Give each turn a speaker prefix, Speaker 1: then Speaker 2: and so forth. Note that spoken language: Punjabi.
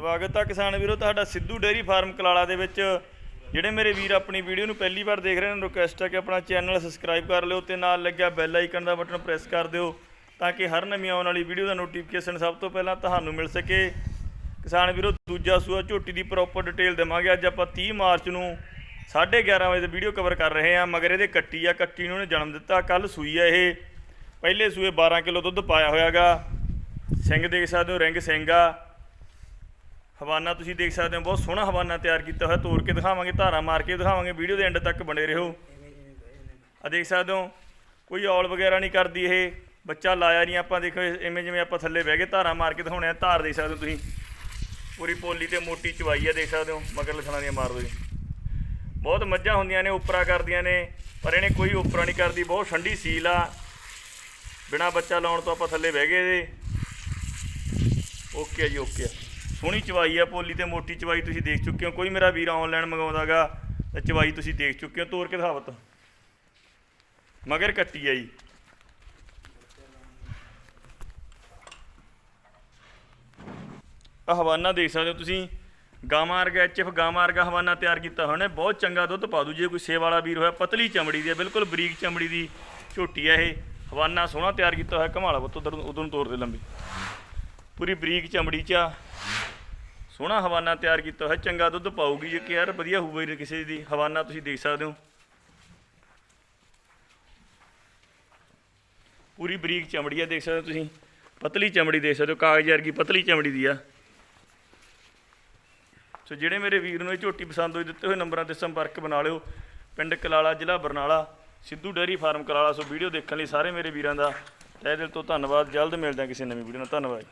Speaker 1: ਸਵਾਗਤ ਹੈ ਕਿਸਾਨ ਵੀਰੋ, ਤੁਹਾਡਾ ਸਿੱਧੂ ਡੇਅਰੀ ਫਾਰਮ ਕਲਾਲਾ ਦੇ ਵਿੱਚ। ਜਿਹੜੇ ਮੇਰੇ ਵੀਰ ਆਪਣੀ ਵੀਡੀਓ ਨੂੰ ਪਹਿਲੀ ਵਾਰ ਦੇਖ ਰਹੇ ਨੇ ਰਿਕੁਐਸਟ ਹੈ ਕਿ ਆਪਣਾ ਚੈਨਲ ਸਬਸਕ੍ਰਾਈਬ ਕਰ ਲਿਓ ਤੇ ਨਾਲ ਲੱਗਿਆ ਬੈਲ ਆਈਕਨ ਦਾ ਬਟਨ ਪ੍ਰੈਸ ਕਰ ਦਿਓ ਤਾਂ ਕਿ ਹਰ ਨਵੀਂ ਆਉਣ ਵਾਲੀ ਵੀਡੀਓ ਦਾ ਨੋਟੀਫਿਕੇਸ਼ਨ ਸਭ ਤੋਂ ਪਹਿਲਾਂ ਤੁਹਾਨੂੰ ਮਿਲ ਸਕੇ। ਕਿਸਾਨ ਵੀਰੋ, ਦੂਜਾ ਸੂਆ ਝੋਟੀ ਦੀ ਪ੍ਰੋਪਰ ਡਿਟੇਲ ਦੇਵਾਂਗੇ। ਅੱਜ ਆਪਾਂ 30 ਮਾਰਚ ਨੂੰ 11:30 ਵਜੇ ਤੇ ਵੀਡੀਓ ਕਵਰ ਕਰ ਰਹੇ ਹਾਂ, ਮਗਰ ਇਹਦੇ ਕੱਟੀ ਆ, ਕੱਟੀ ਨੂੰ ਉਹਨੇ ਜਨਮ ਦਿੱਤਾ ਕੱਲ ਸੂਈ ਆ ਇਹ। ਪਹਿਲੇ ਸੂਏ 12 ਕਿਲੋ ਦੁੱਧ ਪਾਇਆ ਹੋਇਆਗਾ। ਸਿੰਘ ਦੇਖ ਸਕਦੇ ਹੋ, ਰਿੰਗ ਸਿੰਘ ਆ। ਹਵਾਨਾ ਤੁਸੀਂ ਦੇਖ ਸਕਦੇ ਹੋ, ਬਹੁਤ ਸੋਹਣਾ ਹਵਾਨਾ ਤਿਆਰ ਕੀਤਾ ਹੋਇਆ, ਤੋੜ ਕੇ ਦਿਖਾਵਾਂਗੇ, ਧਾਰਾ ਮਾਰ ਕੇ ਦਿਖਾਵਾਂਗੇ, ਵੀਡੀਓ ਦੇ ਐਂਡ ਤੱਕ ਬਣੇ ਰਹੋ। ਆ ਦੇਖ ਸਕਦੇ ਹੋ, ਕੋਈ ਔਲ ਵਗੈਰਾ ਨਹੀਂ ਕਰਦੀ ਇਹ, ਬੱਚਾ ਲਾਇਆ ਨਹੀਂ, ਆਪਾਂ ਦੇਖੋ ਇਵੇਂ ਜਿਵੇਂ ਆਪਾਂ ਥੱਲੇ ਬਹਿ ਕੇ ਧਾਰਾ ਮਾਰ ਕੇ ਦਿਖਾਉਣੇ ਆ, ਧਾਰ ਦੇਖ ਸਕਦੇ ਹੋ ਤੁਸੀਂ। ਪੂਰੀ ਪੋਲੀ ਤੇ ਮੋਟੀ ਚਵਾਈ ਆ, ਦੇਖ ਸਕਦੇ ਹੋ, ਮਗਰ ਲਖਣਾ ਦੀਆਂ ਮਾਰ ਦੋ ਜੀ। ਬਹੁਤ ਮੱਝਾਂ ਹੁੰਦੀਆਂ ਨੇ, ਉਪਰਾ ਕਰਦੀਆਂ ਨੇ, ਪਰ ਇਹਨੇ ਕੋਈ ਉਪਰਾ ਨਹੀਂ ਕਰਦੀ, ਬਹੁਤ ਠੰਡੀ ਸੀਲ ਆ। ਬਿਨਾ ਬੱਚਾ ਲਾਉਣ ਤੋਂ ਆਪਾਂ ਥੱਲੇ ਬਹਿ ਗਏ ਇਹਦੇ। ਓਕੇ ਜੀ, ਓਕੇ ਸੋਹਣੀ ਚਵਾਈ ਆ, ਪੋਲੀ ਤੇ ਮੋਟੀ ਚਵਾਈ ਤੁਸੀਂ ਦੇਖ ਚੁੱਕੇ ਹੋ। ਕੋਈ ਮੇਰਾ ਵੀਰ ਆਨਲਾਈਨ ਮੰਗਾਉਂਦਾਗਾ ਤਾਂ ਚਵਾਈ ਤੁਸੀਂ ਦੇਖ ਚੁੱਕੇ ਹੋ। ਤੋਰ ਕੇ ਦਿਖਾਵਤ ਮਗਰ ਕੱਟੀ ਆ ਜੀ। ਆ ਹਵਾਨਾ ਦੇਖ ਸਕਦੇ ਹੋ ਤੁਸੀਂ। ਗਾਵਾਂ ਵਰਗਾ ਐਚਐਫ ਗਾਵਾਂ ਵਰਗਾ ਹਵਾਨਾ ਤਿਆਰ ਕੀਤਾ ਹੋਇਆ ਬਹੁਤ ਚੰਗਾ ਦੁੱਧ ਪਾ ਦੂ। ਜੇ ਕੋਈ ਸੇ ਵਾਲਾ ਵੀਰ ਹੋਇਆ, ਪਤਲੀ ਚਮੜੀ ਦੀ ਹੈ ਬਿਲਕੁਲ ਬਰੀਕ ਚਮੜੀ ਦੀ ਝੋਟੀ ਹੈ ਇਹ। ਹਵਾਨਾ ਸੋਹਣਾ ਤਿਆਰ ਕੀਤਾ ਹੋਇਆ ਕਮਾਲਾ ਬੁੱਤ, ਉਧਰ ਉਧਰ ਨੂੰ ਤੋਰ ਦੇ ਲੰਬੀ। ਪੂਰੀ ਬਰੀਕ ਚਮੜੀ ਚ ਆ। ਸੋਹਣਾ ਹਵਾਨਾ ਤਿਆਰ ਕੀਤਾ ਹੋਇਆ, ਚੰਗਾ ਦੁੱਧ ਪਾਊਗੀ, ਜੇ ਕਿ ਯਾਰ ਵਧੀਆ ਹੋਊਗਾ ਕਿਸੇ ਦੀ ਹਵਾਨਾ ਤੁਸੀਂ ਦੇਖ ਸਕਦੇ ਹੋ। ਪੂਰੀ ਬਰੀਕ ਚਮੜੀ ਆ, ਦੇਖ ਸਕਦੇ ਹੋ ਤੁਸੀਂ, ਪਤਲੀ ਚਮੜੀ ਦੇਖ ਸਕਦੇ ਹੋ, ਕਾਗਜ਼ ਵਰਗੀ ਪਤਲੀ ਚਮੜੀ ਦੀ ਆ। ਸੋ ਜਿਹੜੇ ਮੇਰੇ ਵੀਰ ਨੂੰ ਇਹ ਝੋਟੀ ਪਸੰਦ ਹੋਈ, ਦਿੱਤੇ ਹੋਏ ਨੰਬਰਾਂ ਤੇ ਸੰਪਰਕ ਬਣਾ ਲਿਓ। ਪਿੰਡ ਕਲਾਲਾ, ਜ਼ਿਲ੍ਹਾ Barnala, Sidhu dairy farm Kalala. So video ਦੇਖਣ ਲਈ ਸਾਰੇ ਮੇਰੇ ਵੀਰਾਂ ਦਾ ਤਹਿ ਦਿਲ ਤੋਂ ਧੰਨਵਾਦ। ਜਲਦ ਮਿਲਦੇ ਹਾਂ ਕਿਸੇ ਨਵੀਂ ਵੀਡੀਓ ਨਾਲ। ਧੰਨਵਾਦ